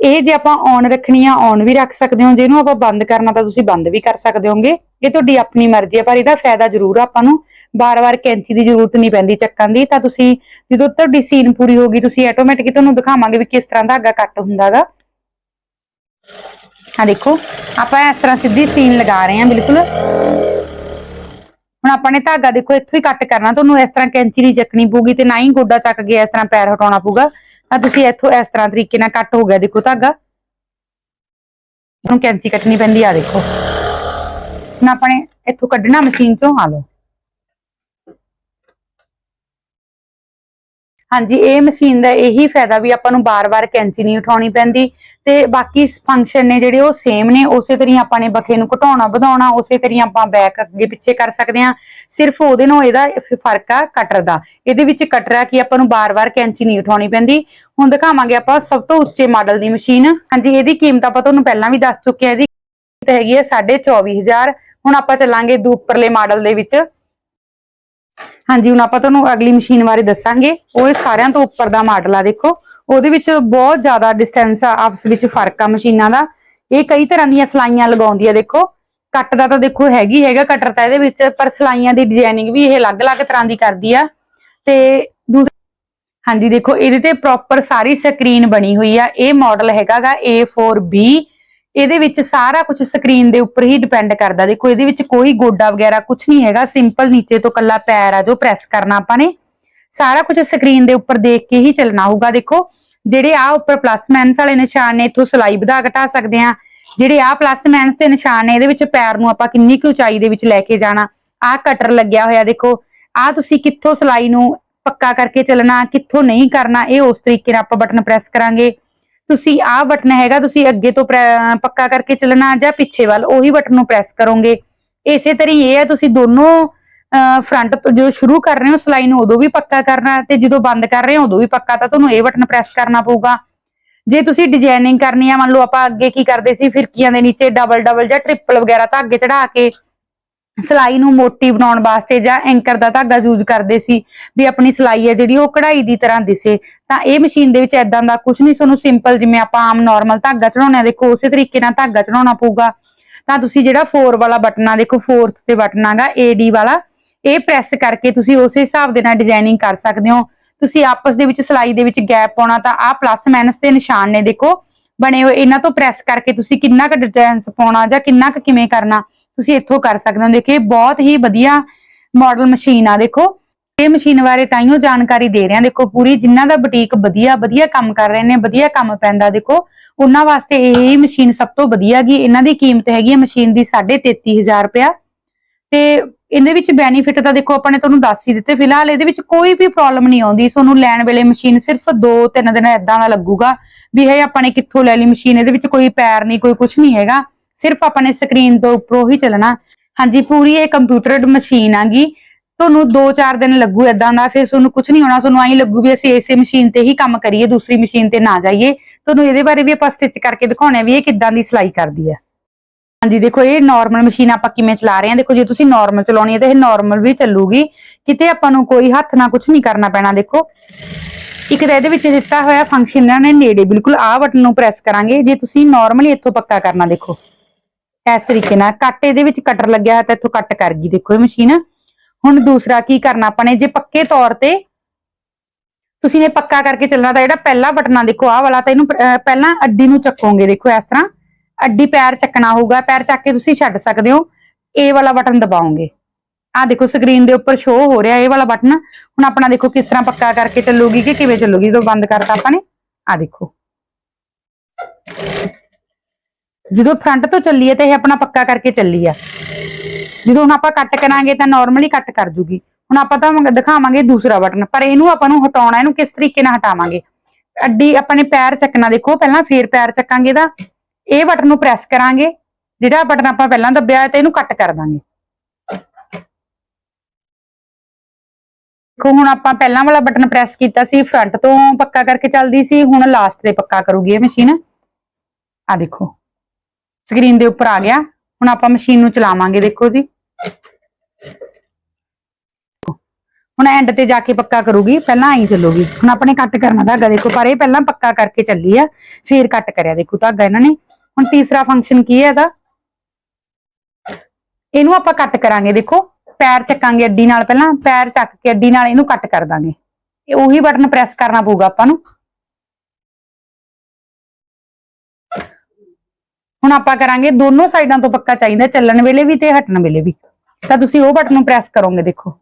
ਇਹ ਜੇ ਆਪਾਂ ਔਨ ਰੱਖਣੀ ਆ ਔਨ ਵੀ ਰੱਖ ਸਕਦੇ ਹੋ। ਜਿਹਨੂੰ ਆਪਾਂ ਬੰਦ ਕਰਨਾ, ਤਾਂ ਤੁਸੀਂ ਬੰਦ ਵੀ ਕਰ ਸਕਦੇ ਹੋਗੇ। ਇਹ ਤੁਹਾਡੀ ਆਪਣੀ ਮਰਜ਼ੀ ਹੈ ਪਰ ਇਹਦਾ ਫਾਇਦਾ ਜ਼ਰੂਰ ਆਪਾਂ ਨੂੰ। ਬਾਰ-ਬਾਰ ਕੈਂਚੀ ਦੀ ਜ਼ਰੂਰਤ ਨਹੀਂ ਪੈਂਦੀ ਚੱਕਣ ਦੀ। ਤਾਂ ਤੁਸੀਂ, ਜਦੋਂ ਤੁਹਾਡੀ ਸੀਨ ਪੂਰੀ ਹੋਗੀ ਤੁਸੀਂ ਆਟੋਮੈਟਿਕ ਤੁਹਾਨੂੰ ਦਿਖਾਵਾਂਗੇ ਵੀ ਕਿਸ ਤਰ੍ਹਾਂ ਦਾ ਅੱਗਾ ਕੱਟ ਹੁੰਦਾਗਾ ਆ ਦੇਖੋ, ਆਪਾਂ ਇਸ ਤਰ੍ਹਾਂ ਸਿੱਧੀ ਸੀਨ ਲਗਾ ਰਹੇ ਹਾਂ, ਬਿਲਕੁਲ। ਹੁਣ ਆਪਾਂ ਨੇ ਧਾਗਾ ਦੇਖੋ, ਇੱਥੋਂ ਹੀ ਕੱਟ ਕਰਨਾ, ਤੁਹਾਨੂੰ ਇਸ ਤਰ੍ਹਾਂ ਕੈਂਚੀ ਨਹੀਂ ਚੱਕਣੀ ਪਊਗੀ ਤੇ ਨਾ ਹੀ ਗੋਡਾ ਚੱਕ ਕੇ ਇਸ ਤਰ੍ਹਾਂ ਪੈਰ ਹਟਾਉਣਾ ਪਊਗਾ। ਤਾਂ ਤੁਸੀਂ ਇੱਥੋਂ ਇਸ ਤਰ੍ਹਾਂ ਤਰੀਕੇ ਨਾਲ ਕੱਟ ਹੋ ਗਿਆ ਦੇਖੋ ਧਾਗਾ। ਹੁਣ ਕੈਂਚੀ ਕੱਟਣੀ ਪੈਂਦੀ ਆ ਦੇਖੋ। ਹੁਣ ਆਪਾਂ ਨੇ ਇੱਥੋਂ ਕੱਢਣਾ ਮਸ਼ੀਨ ਚੋਂ, ਆ ਲਓ। ਹਾਂਜੀ, ਇਹ ਮਸ਼ੀਨ ਦਾ ਇਹੀ ਫਾਇਦਾ ਵੀ ਆਪਾਂ ਨੂੰ ਬਾਰ-ਬਾਰ ਕੈਂਚੀ ਨਹੀਂ ਉਠਾਉਣੀ ਪੈਂਦੀ ਤੇ ਬਾਕੀ ਫੰਕਸ਼ਨ ਨੇ ਜਿਹੜੇ ਉਹ ਸੇਮ ਨੇ, ਉਸੇ ਤਰ੍ਹਾਂ ਆਪਾਂ ਨੇ ਬਖੇ ਨੂੰ ਘਟਾਉਣਾ, ਵਧਾਉਣਾ, ਉਸੇ ਤਰ੍ਹਾਂ ਆਪਾਂ ਬੈਕ ਅੱਗੇ ਪਿੱਛੇ ਕਰ ਸਕਦੇ ਹਾਂ। ਸਿਰਫ ਉਹਦੇ ਨਾਲ ਇਹਦਾ ਫ਼ਰਕ ਆ ਕਟਰ ਦਾ। ਇਹਦੇ ਵਿੱਚ ਕਟਰ ਆ ਕਿ ਆਪਾਂ ਨੂੰ ਬਾਰ-ਬਾਰ ਕੈਂਚੀ ਨਹੀਂ ਉਠਾਉਣੀ ਪੈਂਦੀ। ਹੁਣ ਦਿਖਾਵਾਂਗੇ ਆਪਾਂ ਸਭ ਤੋਂ ਉੱਚੇ ਮਾਡਲ ਦੀ ਮਸ਼ੀਨ। ਹਾਂਜੀ, ਇਹਦੀ ਕੀਮਤ ਆਪਾਂ ਤੁਹਾਨੂੰ ਪਹਿਲਾਂ ਵੀ ਦੱਸ ਚੁੱਕੇ ਆ ਇਹਦੀ ਕੀਮਤ ਹੈਗੀ ਹੈ 24500 ਹੁਣ ਆਪਾਂ ਚੱਲਾਂਗੇ ਦੂਪਰਲੇ ਮਾਡਲ ਦੇ ਵਿੱਚ। ਹਾਂਜੀ, ਹੁਣ ਆਪਾਂ ਤੁਹਾਨੂੰ ਅਗਲੀ ਮਸ਼ੀਨ ਬਾਰੇ ਦੱਸਾਂਗੇ। ਉਹ ਇਹ ਸਾਰਿਆਂ ਤੋਂ ਉੱਪਰ ਦਾ ਮਾਡਲ ਆ, ਦੇਖੋ। ਉਹਦੇ ਵਿੱਚ ਬਹੁਤ ਜ਼ਿਆਦਾ ਡਿਸਟੈਂਸ ਆ, ਆਪਸ ਵਿੱਚ ਫ਼ਰਕ ਆ ਮਸ਼ੀਨਾਂ ਦਾ। ਇਹ ਕਈ ਤਰ੍ਹਾਂ ਦੀਆਂ ਸਲਾਈਆਂ ਲਗਾਉਂਦੀ ਆ, ਦੇਖੋ। ਕੱਟ ਦਾ ਤਾਂ ਦੇਖੋ ਹੈਗੀ, ਹੈਗਾ ਕਟਰ ਤਾਂ ਇਹਦੇ ਵਿੱਚ, ਪਰ ਸਲਾਈਆਂ ਦੀ ਡਿਜ਼ਾਈਨਿੰਗ ਵੀ ਇਹ ਅਲੱਗ-ਅਲੱਗ ਤਰ੍ਹਾਂ ਦੀ ਕਰਦੀ ਆ। ਤੇ ਦੂਸਰਾ ਹਾਂਜੀ, ਦੇਖੋ, ਇਹਦੇ ਤੇ ਪ੍ਰੋਪਰ ਸਾਰੀ ਸਕਰੀਨ ਬਣੀ ਹੋਈ ਆ। ਇਹ ਮਾਡਲ ਹੈਗਾਗਾ A4B ਇਹਦੇ ਵਿੱਚ ਸਾਰਾ ਕੁਝ ਸਕਰੀਨ ਦੇ ਉੱਪਰ ਹੀ ਡਿਪੈਂਡ ਕਰਦਾ। ਦੇਖੋ, ਇਹਦੇ ਵਿੱਚ ਕੋਈ ਗੋਡਾ ਵਗੈਰਾ ਕੁਝ ਨਹੀਂ ਹੈਗਾ। ਸਿੰਪਲ ਨੀਚੇ ਤੋਂ ਕੱਲਾ ਪੈਰ ਆ ਜੋ ਪ੍ਰੈਸ ਕਰਨਾ ਆਪਾਂ ਨੇ। ਸਾਰਾ ਕੁਝ ਸਕਰੀਨ ਦੇ ਉੱਪਰ ਦੇਖ ਕੇ ਹੀ ਚੱਲਣਾ ਹੋਊਗਾ। ਦੇਖੋ, ਜਿਹੜੇ ਆ ਉੱਪਰ ਪਲੱਸ ਮੈਨਸ ਵਾਲੇ ਨਿਸ਼ਾਨ ਨੇ, ਇੱਥੋਂ ਸਲਾਈ ਵਧਾ ਘਟਾ ਸਕਦੇ ਆ ਜਿਹੜੇ ਆ ਪਲੱਸ ਮੈਨਸ ਦੇ ਨਿਸ਼ਾਨ ਨੇ, ਇਹਦੇ ਵਿੱਚ ਪੈਰ ਨੂੰ ਆਪਾਂ ਕਿੰਨੀ ਕੁ ਉਚਾਈ ਦੇ ਵਿੱਚ ਲੈ ਕੇ ਜਾਣਾ। ਆ ਕਟਰ ਲੱਗਿਆ ਹੋਇਆ, ਦੇਖੋ। ਆ ਤੁਸੀਂ ਕਿੱਥੋਂ ਸਲਾਈ ਨੂੰ ਪੱਕਾ ਕਰਕੇ ਚੱਲਣਾ, ਕਿੱਥੋਂ ਨਹੀਂ ਕਰਨਾ, ਇਹ ਉਸ ਤਰੀਕੇ ਨਾਲ ਆਪਾਂ ਬਟਨ ਪ੍ਰੈਸ ਕਰਾਂਗੇ। ਤੁਸੀਂ ਆਹ ਬਟਨ ਹੈਗਾ, ਤੁਸੀਂ ਅੱਗੇ ਤੋਂ ਪੱਕਾ ਕਰਕੇ ਚੱਲਣਾ ਜਾਂ ਪਿੱਛੇ ਵੱਲ, ਉਹੀ ਬਟਨ ਨੂੰ ਪ੍ਰੈਸ ਕਰੋਗੇ। ਇਸੇ ਤਰ੍ਹਾਂ ਇਹ ਹੈ, ਤੁਸੀਂ ਦੋਨੋਂ ਫਰੰਟ ਤੋਂ ਜਦੋਂ ਸ਼ੁਰੂ ਕਰ ਰਹੇ ਹੋ, ਸਲਾਈ ਨੂੰ ਉਦੋਂ ਵੀ ਪੱਕਾ ਕਰਨਾ ਤੇ ਜਦੋਂ ਬੰਦ ਕਰ ਰਹੇ ਹੋ, ਉਦੋਂ ਵੀ ਪੱਕਾ, ਤਾਂ ਤੁਹਾਨੂੰ ਇਹ ਬਟਨ ਪ੍ਰੈਸ ਕਰਨਾ ਪਊਗਾ। ਜੇ ਤੁਸੀਂ ਡਿਜ਼ਾਈਨਿੰਗ ਕਰਨੀ ਆ, ਮੰਨ ਲਓ ਆਪਾਂ ਅੱਗੇ ਕੀ ਕਰਦੇ ਸੀ, ਫਿਰਕੀਆਂ ਦੇ ਨੀਚੇ ਡਬਲ ਡਬਲ ਜਾਂ ਟ੍ਰਿਪਲ ਵਗੈਰਾ ਧਾਗੇ ਚੜਾ ਕੇ ਸਲਾਈ ਨੂੰ ਮੋਟੀ ਬਣਾਉਣ ਵਾਸਤੇ ਜਾਂ ਐਂਕਰ ਦਾ ਧਾਗਾ ਯੂਜ਼ ਕਰਦੇ ਸੀ ਵੀ ਆਪਣੀ ਸਲਾਈ ਹੈ ਜਿਹੜੀ ਉਹ ਕਢਾਈ ਦੀ ਤਰ੍ਹਾਂ ਦਿਸੇ, ਤਾਂ ਇਹ ਮਸ਼ੀਨ ਦੇ ਵਿੱਚ ਐਦਾਂ ਦਾ ਕੁਝ ਨਹੀਂ, ਤੁਹਾਨੂੰ ਸਿੰਪਲ ਜਿਵੇਂ ਆਪਾਂ ਆਮ ਨਾਰਮਲ ਧਾਗਾ ਚੜਾਉਣੇ ਦੇਖੋ ਉਸੇ ਤਰੀਕੇ ਨਾਲ ਧਾਗਾ ਚੜਾਉਣਾ ਪਊਗਾ। ਤਾਂ ਤੁਸੀਂ ਜਿਹੜਾ 4 ਵਾਲਾ ਬਟਨ ਆ, ਦੇਖੋ 4th ਤੇ ਬਟਨ ਆਗਾ AD ਵਾਲਾ, ਇਹ ਪ੍ਰੈਸ ਕਰਕੇ ਤੁਸੀਂ ਉਸੇ ਹਿਸਾਬ ਦੇ ਨਾਲ ਡਿਜ਼ਾਈਨਿੰਗ ਕਰ ਸਕਦੇ ਹੋ। ਤੁਸੀਂ ਆਪਸ ਦੇ ਵਿੱਚ ਸਲਾਈ ਦੇ ਵਿੱਚ ਗੈਪ ਪਾਉਣਾ, ਤਾਂ ਆਹ ਪਲੱਸ ਮਾਈਨਸ ਦੇ ਨਿਸ਼ਾਨ ਨੇ, ਦੇਖੋ, ਬਣੇ ਹੋਏ, ਇਹਨਾਂ ਤੋਂ ਪ੍ਰੈਸ ਕਰਕੇ ਤੁਸੀਂ ਕਿੰਨਾ ਕੁ ਡਿਸਟੈਂਸ ਪਾਉਣਾ ਜਾਂ ਕਿੰਨਾ ਕੁ ਕਿਵੇਂ ਕਰਨਾ। ਤੁਸੀਂ ਇੱਥੋਂ ਕਰ ਸਕਦੇ ਹੋ। ਦੇਖੋ ਬਹੁਤ ਹੀ ਵਧੀਆ ਮਾਡਲ ਮਸ਼ੀਨ ਆ, ਦੇਖੋ। ਇਹ ਮਸ਼ੀਨ ਬਾਰੇ ਤਾਈਓ ਜਾਣਕਾਰੀ ਦੇ ਰਹੇ। ਹਾਂ ਦੇਖੋ, ਪੂਰੀ ਜਿਨ੍ਹਾਂ ਦਾ ਬੁਟੀਕ ਵਧੀਆ ਵਧੀਆ ਕੰਮ ਕਰ ਰਹੇ ਨੇ, ਵਧੀਆ ਕੰਮ ਪੈਂਦਾ, ਦੇਖੋ। ਉਹਨਾਂ ਵਾਸਤੇ ਇਹ ਮਸ਼ੀਨ ਸਭ ਤੋਂ ਵਧੀਆ ਗੀ ਇਹਨਾਂ ਦੀ ਕੀਮਤ ਹੈਗੀ ਹੈ ਮਸ਼ੀਨ ਦੀ 33500 ਰੁਪਇਆ। ਤੇ ਇਹਦੇ ਵਿੱਚ ਬੈਨੀਫਿਟ ਤਾਂ ਦੇਖੋ, ਆਪਾਂ ਨੇ ਤੁਹਾਨੂੰ ਦੱਸ ਹੀ ਦਿੱਤੇ। ਫਿਲਹਾਲ ਇਹਦੇ ਵਿੱਚ ਕੋਈ ਵੀ ਪ੍ਰੋਬਲਮ ਨਹੀਂ ਆਉਂਦੀ। ਤੁਹਾਨੂੰ ਲੈਣ ਵੇਲੇ ਮਸ਼ੀਨ ਸਿਰਫ 2-3 ਦਿਨ ਏਦਾਂ ਦਾ ਲੱਗੂਗਾ ਵੀ ਇਹ ਆਪਾਂ ਨੇ ਕਿੱਥੋਂ ਲੈ ਲਈ ਮਸ਼ੀਨ ਇਹਦੇ ਵਿੱਚ ਕੋਈ ਪੈਰ ਨਹੀਂ, ਕੋਈ ਕੁਝ ਨਹੀਂ ਹੈਗਾ। ਸਿਰਫ ਆਪਾਂ ਨੇ ਸਕਰੀਨ ਤੋਂ ਉੱਪਰੋਂ ਹੀ ਚੱਲਣਾ। ਹਾਂਜੀ, ਪੂਰੀ ਇਹ ਕੰਪਿਊਟਰਡ ਮਸ਼ੀਨ ਆਗੀ। ਤੁਹਾਨੂੰ 2-4 ਦਿਨ ਲੱਗੂ ਏਦਾਂ ਦਾ, ਫਿਰ ਤੁਹਾਨੂੰ ਕੁਝ ਨਹੀਂ ਹੋਣਾ। ਤੁਹਾਨੂੰ ਐਂ ਲੱਗੂ ਵੀ ਅਸੀਂ ਇਸੇ ਮਸ਼ੀਨ ਤੇ ਹੀ ਕੰਮ ਕਰੀਏ, ਦੂਸਰੀ ਮਸ਼ੀਨ ਤੇ ਨਾ ਜਾਈਏ। ਤੁਹਾਨੂੰ ਇਹਦੇ ਬਾਰੇ ਵੀ ਆਪਾਂ ਸਟਿਚ ਕਰਕੇ ਦਿਖਾਉਣੇ ਵੀ ਇਹ ਕਿੱਦਾਂ ਦੀ ਸਿਲਾਈ ਕਰਦੀ ਹੈ ਹਾਂਜੀ, ਦੇਖੋ, ਇਹ ਨਾਰਮਲ ਮਸ਼ੀਨ ਆਪਾਂ ਕਿਵੇਂ ਚਲਾ ਰਹੇ ਹਾਂ। ਦੇਖੋ, ਜੇ ਤੁਸੀਂ ਨਾਰਮਲ ਚਲਾਉਣੀ ਹੈ ਤਾਂ ਇਹ ਨਾਰਮਲ ਵੀ ਚੱਲੂਗੀ। ਕਿਤੇ ਆਪਾਂ ਨੂੰ ਕੋਈ ਹੱਥ ਨਾਲ ਕੁਝ ਨਹੀਂ ਕਰਨਾ ਪੈਣਾ, ਦੇਖੋ। ਇੱਕ ਤਾਂ ਇਹਦੇ ਵਿੱਚ ਦਿੱਤਾ ਹੋਇਆ ਫੰਕਸ਼ਨ ਇਹਨਾਂ ਨੇ ਨੇੜੇ, ਬਿਲਕੁਲ ਆਹ ਬਟਨ ਨੂੰ ਪ੍ਰੈਸ ਕਰਾਂਗੇ। ਜੇ ਤੁਸੀਂ ਨਾਰਮਲੀ ਇੱਥੋਂ ਪੱਕਾ ਕਰਨਾ, ਦੇਖੋ। ਇਸ ਤਰੀਕੇ ਨਾਲ ਕੱਟ ਇਹਦੇ ਵਿੱਚ ਕਟਰ ਲੱਗਿਆ ਹੈ ਤਾਂ ਇੱਥੋਂ ਕੱਟ ਕਰ ਗਈ ਦੇਖੋ ਇਹ ਮਸ਼ੀਨ ਹੁਣ ਦੂਸਰਾ ਕੀ ਕਰਨਾ ਆਪਾਂ ਨੇ, ਜੇ ਪੱਕੇ ਤੌਰ ਤੇ ਤੁਸੀਂ ਨੇ ਪੱਕਾ ਕਰਕੇ ਚੱਲਣਾ ਤਾਂ ਜਿਹੜਾ ਪਹਿਲਾ ਬਟਨ ਦੇਖੋ ਆਹ ਵਾਲਾ ਤਾਂ ਇਹਨੂੰ ਪਹਿਲਾਂ ਅੱਡੀ ਨੂੰ ਚੱਕੋਗੇ ਦੇਖੋ ਇਸ ਤਰ੍ਹਾਂ। ਅੱਡੀ ਪੈਰ ਚੱਕਣਾ ਹੋਊਗਾ, ਪੈਰ ਚੱਕ ਕੇ ਤੁਸੀਂ ਛੱਡ ਸਕਦੇ ਹੋ, ਇਹ ਵਾਲਾ ਬਟਨ ਦਬਾਓਗੇ। ਆਹ ਦੇਖੋ ਸਕਰੀਨ ਦੇ ਉੱਪਰ ਸ਼ੋਅ ਹੋ ਰਿਹਾ ਇਹ ਵਾਲਾ ਬਟਨ। ਹੁਣ ਆਪਣਾ ਦੇਖੋ ਕਿਸ ਤਰ੍ਹਾਂ ਪੱਕਾ ਕਰਕੇ ਚੱਲੂਗੀ ਕਿ ਕਿਵੇਂ ਚੱਲੂਗੀ, ਜਦੋਂ ਬੰਦ ਕਰਤਾ ਆਪਾਂ ਨੇ। ਆਹ ਦੇਖੋ। ਜਦੋਂ ਫਰੰਟ ਤੋਂ ਚੱਲੀਏ ਤਾਂ ਇਹ ਆਪਣਾ ਪੱਕਾ ਕਰਕੇ ਚੱਲੀ ਆ। ਜਦੋਂ ਹੁਣ ਆਪਾਂ ਕੱਟ ਕਰਾਂਗੇ ਤਾਂ ਨਾਰਮਲੀ ਕੱਟ ਕਰ ਜੂਗੀ। ਹੁਣ ਆਪਾਂ ਤਾਂ ਦਿਖਾਵਾਂਗੇ ਦੂਸਰਾ ਬਟਨ ਪਰ ਇਹਨੂੰ ਆਪਾਂ ਨੂੰ ਹਟਾਉਣਾ, ਇਹਨੂੰ ਕਿਸ ਤਰੀਕੇ ਨਾਲ ਹਟਾਵਾਂਗੇ? ਅੱਡੀ ਆਪਾਂ ਪੈਰ ਚੱਕਣਾ, ਦੇਖੋ ਪਹਿਲਾਂ ਫੇਰ ਪੈਰ ਚੱਕਾਂਗੇ ਦਾ। ਇਹ ਬਟਨ ਨੂੰ ਪ੍ਰੈਸ ਕਰਾਂਗੇ, ਜਿਹੜਾ ਬਟਨ ਆਪਾਂ ਪਹਿਲਾਂ ਦੱਬਿਆ ਹੈ ਤੇ ਇਹਨੂੰ ਕੱਟ ਕਰ ਦਾਂਗੇ। ਦੇਖੋ, ਹੁਣ ਆਪਾਂ ਪਹਿਲਾਂ ਵਾਲਾ ਬਟਨ ਪ੍ਰੈਸ ਕੀਤਾ ਸੀ ਫਰੰਟ ਤੋਂ ਪੱਕਾ ਕਰਕੇ ਚੱਲਦੀ ਸੀ, ਹੁਣ ਲਾਸਟ ਤੇ ਪੱਕਾ ਕਰੂਗੀ ਇਹ ਮਸ਼ੀਨ ਆ ਦੇਖੋ। ਸਕਰੀਨ ਦੇ ਉੱਪਰ ਆ ਗਿਆ। ਹੁਣ ਆਪਾਂ ਮਸ਼ੀਨ ਨੂੰ ਚਲਾਵਾਂਗੇ, ਦੇਖੋ ਜੀ। ਹੁਣ ਐਂਡ ਤੇ ਜਾ ਕੇ ਪੱਕਾ ਕਰੂਗੀ। ਪਹਿਲਾਂ ਆਈ ਚੱਲੂਗੀ। ਹੁਣ ਆਪਣੇ ਕੱਟ ਕਰਨਾ ਧਾਗਾ ਦੇਖੋ, ਪਰ ਇਹ ਪਹਿਲਾਂ ਪੱਕਾ ਕਰਕੇ ਚੱਲੀ ਆ। ਫੇਰ ਕੱਟ ਕਰਿਆ, ਦੇਖੋ ਧਾਗਾ ਇਹਨਾਂ ਨੇ। ਹੁਣ ਤੀਸਰਾ ਫੰਕਸ਼ਨ ਕੀ ਹੈ ਇਹਦਾ? ਇਹਨੂੰ ਆਪਾਂ ਕੱਟ ਕਰਾਂਗੇ, ਦੇਖੋ। ਪੈਰ ਚੱਕਾਂਗੇ ਅੱਡੀ ਨਾਲ ਪਹਿਲਾਂ। ਪੈਰ ਚੱਕ ਕੇ ਅੱਡੀ ਨਾਲ ਇਹਨੂੰ ਕੱਟ ਕਰ ਦਾਂਗੇ। ਇਹ ਉਹੀ ਬਟਨ ਪ੍ਰੈਸ ਕਰਨਾ ਪਊਗਾ ਆਪਾਂ ਨੂੰ। ਹੁਣ ਆਪਾਂ ਕਰਾਂਗੇ ਦੋਨੋਂ ਸਾਈਡਾਂ ਤੋਂ ਪੱਕਾ ਚਾਹੀਦਾ ਚੱਲਣ ਵੇਲੇ ਵੀ ਤੇ ਹਟਣ ਵੇਲੇ ਵੀ। ਤਾਂ ਤੁਸੀਂ ਉਹ ਬਟਨ ਨੂੰ ਪ੍ਰੈਸ ਕਰੋਗੇ, ਦੇਖੋ।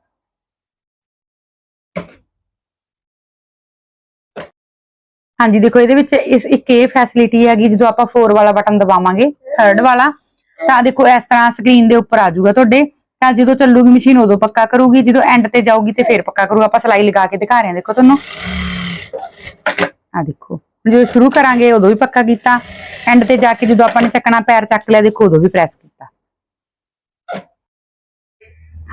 ਹਾਂਜੀ, ਦੇਖੋ, ਇਹਦੇ ਵਿੱਚ ਇਸ ਇੱਕ ਇਹ ਫੈਸਿਲਿਟੀ ਹੈਗੀ, ਜਦੋਂ ਆਪਾਂ 4 ਵਾਲਾ ਬਟਨ ਦਬਾਵਾਂਗੇ ਥਰਡ ਵਾਲਾ, ਤਾਂ ਦੇਖੋ, ਇਸ ਤਰ੍ਹਾਂ ਸਕਰੀਨ ਦੇ ਉੱਪਰ ਆ ਜਾਊਗਾ ਤੁਹਾਡੇ। ਤਾਂ ਜਦੋਂ ਚੱਲੂਗੀ ਮਸ਼ੀਨ ਉਦੋਂ ਪੱਕਾ ਕਰੂਗੀ। ਜਦੋਂ ਐਂਡ ਤੇ ਜਾਊਗੀ ਤੇ ਫੇਰ ਪੱਕਾ ਕਰੂ ਆਪਾਂ ਸਲਾਈ ਲਗਾ ਕੇ ਦਿਖਾ ਰਹੇ ਹਾਂ, ਦੇਖੋ ਤੁਹਾਨੂੰ। ਆ ਦੇਖੋ। ਜਦੋਂ ਸ਼ੁਰੂ ਕਰਾਂਗੇ, ਉਦੋਂ ਵੀ ਪੱਕਾ ਕੀਤਾ। ਐਂਡ ਤੇ ਜਾ ਕੇ ਜਦੋਂ ਆਪਾਂ ਨੇ ਚੱਕਣਾ, ਪੈਰ ਚੱਕ ਲਿਆ, ਦੇਖੋ, ਉਦੋਂ ਵੀ ਪ੍ਰੈਸ ਕੀਤਾ।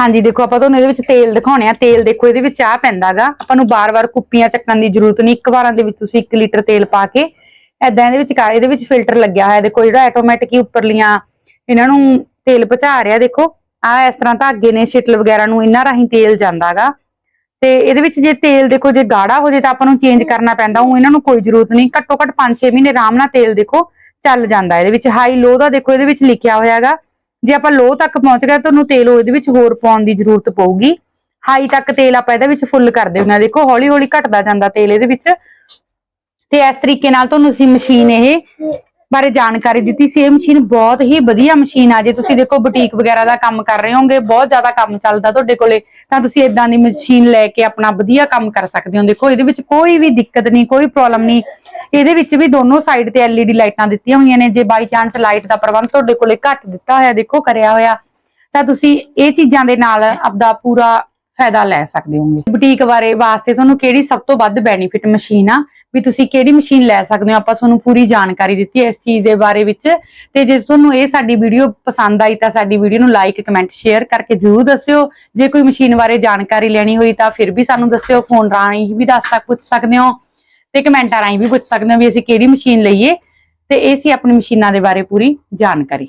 ਹਾਂਜੀ, ਦੇਖੋ, ਆਪਾਂ ਤੁਹਾਨੂੰ ਇਹਦੇ ਵਿੱਚ ਤੇਲ ਦਿਖਾਉਣੇ ਆ। ਤੇਲ ਦੇਖੋ, ਇਹਦੇ ਵਿੱਚ ਆ ਪੈਂਦਾਗਾ ਆਪਾਂ ਨੂੰ ਬਾਰ-ਬਾਰ ਕੁੱਪੀਆਂ ਚੱਕਣ ਦੀ ਜ਼ਰੂਰਤ ਨਹੀਂ। ਇੱਕ ਵਾਰਾਂ ਦੇ ਵਿੱਚ ਤੁਸੀਂ 1 ਲੀਟਰ ਤੇਲ ਪਾ ਕੇ ਐਦਾਂ ਇਹਦੇ ਵਿੱਚ ਇਹਦੇ ਵਿੱਚ ਫਿਲਟਰ ਲੱਗਿਆ ਹੋਇਆ। ਦੇਖੋ, ਜਿਹੜਾ ਆਟੋਮੈਟਿਕ ਹੀ ਉੱਪਰਲੀਆਂ ਇਹਨਾਂ ਨੂੰ ਤੇਲ ਪਹੁੰਚਾ ਰਿਹਾ, ਦੇਖੋ। ਆ ਇਸ ਤਰ੍ਹਾਂ ਧਾਗੇ ਨੇ, ਸ਼ਟਲ ਵਗੈਰਾ ਨੂੰ ਇਹਨਾਂ ਰਾਹੀਂ ਤੇਲ ਜਾਂਦਾਗਾ ਤੇ ਇਹਦੇ ਵਿੱਚ ਜੇ ਤੇਲ ਦੇਖੋ, ਜੇ ਗਾੜਾ ਹੋ ਜੇ ਤਾਂ ਆਪਾਂ ਨੂੰ ਚੇਂਜ ਕਰਨਾ ਪੈਂਦਾ, ਉਹ ਇਹਨਾਂ ਨੂੰ ਕੋਈ ਜ਼ਰੂਰਤ ਨਹੀਂ। ਘੱਟੋ ਘੱਟ 5-6 ਮਹੀਨੇ ਆਰਾਮ ਨਾਲ ਤੇਲ ਦੇਖੋ, ਚੱਲ ਜਾਂਦਾ ਇਹਦੇ ਵਿੱਚ। ਹਾਈ ਲੋ ਦਾ ਦੇਖੋ, ਇਹਦੇ ਵਿੱਚ ਲਿਖਿਆ ਹੋਇਆਗਾ ਜੇ ਆਪਾਂ ਲੋ ਤੱਕ ਪਹੁੰਚ ਗਏ ਤੁਹਾਨੂੰ ਤੇਲ ਇਹਦੇ ਵਿੱਚ ਹੋਰ ਪਾਉਣ ਦੀ ਜ਼ਰੂਰਤ ਪਊਗੀ। ਹਾਈ ਤੱਕ ਤੇਲ ਆਪਾਂ ਇਹਦੇ ਵਿੱਚ ਫੁੱਲ ਕਰਦੇ ਹੁੰਦੇ ਹਾਂ ਦੇਖੋ ਹੌਲੀ ਹੌਲੀ ਘਟਦਾ ਜਾਂਦਾ ਤੇਲ ਇਹਦੇ ਵਿੱਚ। ਤੇ ਇਸ ਤਰੀਕੇ ਨਾਲ ਤੁਹਾਨੂੰ ਅਸੀਂ ਮਸ਼ੀਨ ਇਹ ਬਾਰੇ ਜਾਣਕਾਰੀ ਦਿੱਤੀ। ਸੀ ਇਹ ਮਸ਼ੀਨ ਬਹੁਤ ਹੀ ਵਧੀਆ ਮਸ਼ੀਨ ਆ। ਜੇ ਤੁਸੀਂ ਦੇਖੋ ਬੁਟੀਕ ਵਗੈਰਾ ਦਾ ਕੰਮ ਕਰ ਰਹੇ ਹੋਗੇ, ਬਹੁਤ ਜ਼ਿਆਦਾ ਕੰਮ ਚੱਲਦਾ ਤੁਹਾਡੇ ਕੋਲੇ, ਤਾਂ ਤੁਸੀਂ ਇਦਾਂ ਦੀ ਮਸ਼ੀਨ ਲੈ ਕੇ ਆਪਣਾ ਵਧੀਆ ਕੰਮ ਕਰ ਸਕਦੇ ਹੋ। ਦੇਖੋ, ਇਹਦੇ ਵਿੱਚ ਕੋਈ ਵੀ ਦਿੱਕਤ ਨਹੀਂ, ਕੋਈ ਪ੍ਰੋਬਲਮ ਨਹੀਂ। ਇਹਦੇ ਵਿੱਚ ਵੀ ਦੋਨੋਂ ਸਾਈਡ ਤੇ LED ਲਾਈਟਾਂ ਦਿੱਤੀਆਂ ਹੋਈਆਂ ਨੇ। ਜੇ ਬਾਈ ਚਾਂਸ ਲਾਈਟ ਦਾ ਪ੍ਰਬੰਧ ਤੁਹਾਡੇ ਕੋਲੇ ਘੱਟ ਦਿੱਤਾ ਹੋਇਆ, ਦੇਖੋ, ਕਰਿਆ ਹੋਇਆ, ਤਾਂ ਤੁਸੀਂ ਇਹ ਚੀਜ਼ਾਂ ਦੇ ਨਾਲ ਆਪਦਾ ਪੂਰਾ ਫਾਇਦਾ ਲੈ ਸਕਦੇ ਹੋਗੇ। ਬੁਟੀਕ ਬਾਰੇ ਵਾਸਤੇ ਤੁਹਾਨੂੰ ਕਿਹੜੀ ਸਭ ਤੋਂ ਵੱਧ ਬੈਨੀਫਿਟ ਮਸ਼ੀਨ ਆ? ਵੀ ਤੁਸੀਂ ਕਿਹੜੀ ਮਸ਼ੀਨ ਲੈ ਸਕਦੇ ਹੋ? ਆਪਾਂ ਤੁਹਾਨੂੰ ਪੂਰੀ ਜਾਣਕਾਰੀ ਦਿੱਤੀ ਹੈ ਇਸ ਚੀਜ਼ ਦੇ ਬਾਰੇ ਵਿੱਚ। ਤੇ ਜੇ ਤੁਹਾਨੂੰ ਇਹ ਸਾਡੀ ਵੀਡੀਓ ਪਸੰਦ ਆਈ ਤਾਂ ਸਾਡੀ ਵੀਡੀਓ ਨੂੰ ਲਾਈਕ ਕਮੈਂਟ ਸ਼ੇਅਰ ਕਰਕੇ ਜਰੂਰ ਦੱਸਿਓ। ਜੇ ਕੋਈ ਮਸ਼ੀਨ ਬਾਰੇ ਜਾਣਕਾਰੀ ਲੈਣੀ ਹੋਈ ਤਾਂ ਫਿਰ ਵੀ ਸਾਨੂੰ ਦੱਸਿਓ। ਫੋਨ ਰਾਹੀਂ ਵੀ ਦੱਸ ਸਕ, ਪੁੱਛ ਸਕਦੇ ਹੋ ਤੇ ਕਮੈਂਟਾਂ ਰਾਹੀਂ ਵੀ ਪੁੱਛ ਸਕਦੇ ਹੋ ਵੀ ਅਸੀਂ ਕਿਹੜੀ ਮਸ਼ੀਨ ਲਈਏ। ਤੇ ਇਹ ਸੀ ਆਪਣੀ ਮਸ਼ੀਨਾਂ ਦੇ ਬਾਰੇ ਪੂਰੀ ਜਾਣਕਾਰੀ।